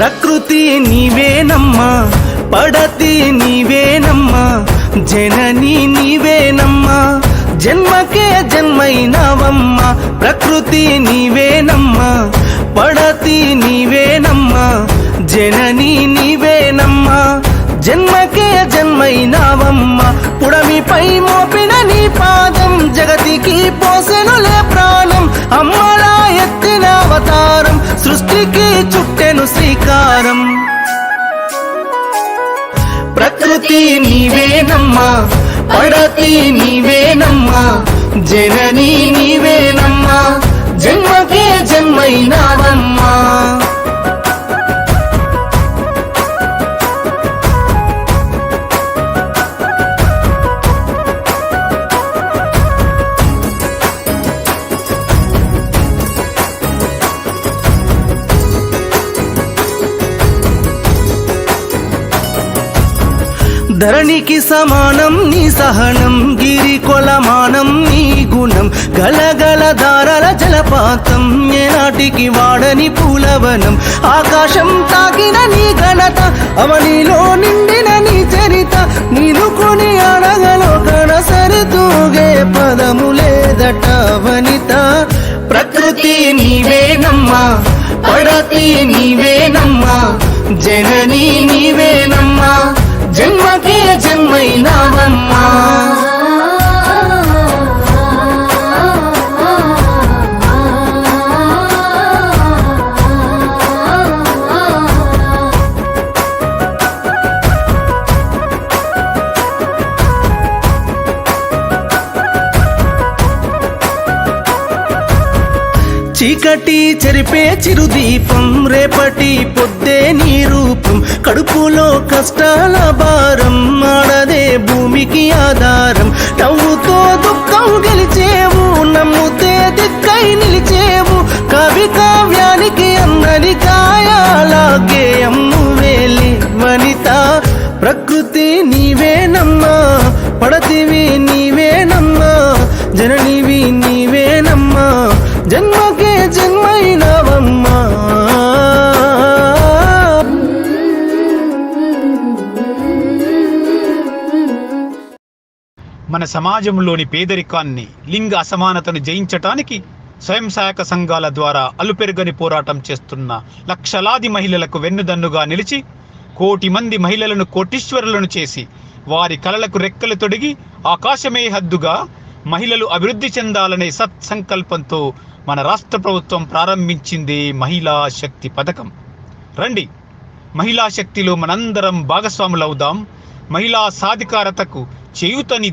ప్రకృతి నీవేనమ్మా పడతి నీవేనమ్మా జనని నీవేనమ్మా జన్మకే జన్మైనవమ్మా ప్రకృతి నీవేనమ్మా పడతి నీవేనమ్మా జనని నీవేనమ్మా జన్మకే జన్మైనవమ్మా పుడమిపై మోపిన నీ పాదం జగతికి పోసెనులే ప్రాణం అమ్మలా ఎత్తిన అవతారం సృష్టికి చుక్క ప్రకృతి నీవేనమ్మా పడతి నీవేనమ్మా జనని నీవేనమ్మా జన్మకే జన్మైనావమ్మా ధరణికి సమానం నీ సహనం గిరి కొలమానం నీ గుణం గలగల దారల జలపాతం ఏనాటికి వాడని పూలవనం ఆకాశం తాకిన నీ ఘనత అవనిలో నిండిన నీ చరిత నీను కొని అడగలో కనసరి సరితూగే పదము లేదట వనిత ప్రకృతి నీవేనమ్మా పడతి నీవేనమ్మా చీకటి చెరిపే చిరుదీపం రేపటి పొద్దే నీ రూపం. కడుపులో కష్టాల భారం ఆడదే భూమికి ఆధారం. నవ్వుతో దుఃఖం గెలిచేవు నమ్ముతే దిక్కై నిలిచేవు. కవి కావ్యానికి అందరి కాయాలాగే అమ్ము వేలి వనిత. ప్రకృతి నీవేనమ్మా పడతివి నీవేనమ్మా జనని మన సమాజంలోని పేదరికాన్ని లింగ అసమానతను జయించటానికి స్వయం సహాయక సంఘాల ద్వారా అలుపెరుగని పోరాటం చేస్తున్న లక్షలాది మహిళలకు వెన్నుదన్నుగా నిలిచి కోటి మంది మహిళలను కోటీశ్వరులను చేసి వారి కలలకు రెక్కలు తొడిగి ఆకాశమే హద్దుగా మహిళలు అభివృద్ధి చెందాలనే సత్సంకల్పంతో మన రాష్ట్ర ప్రభుత్వం ప్రారంభించింది మహిళా శక్తి పథకం. రండి మహిళా శక్తిలో మనందరం భాగస్వాములవుదాం. మహిళా సాధికారతకు చేయూతని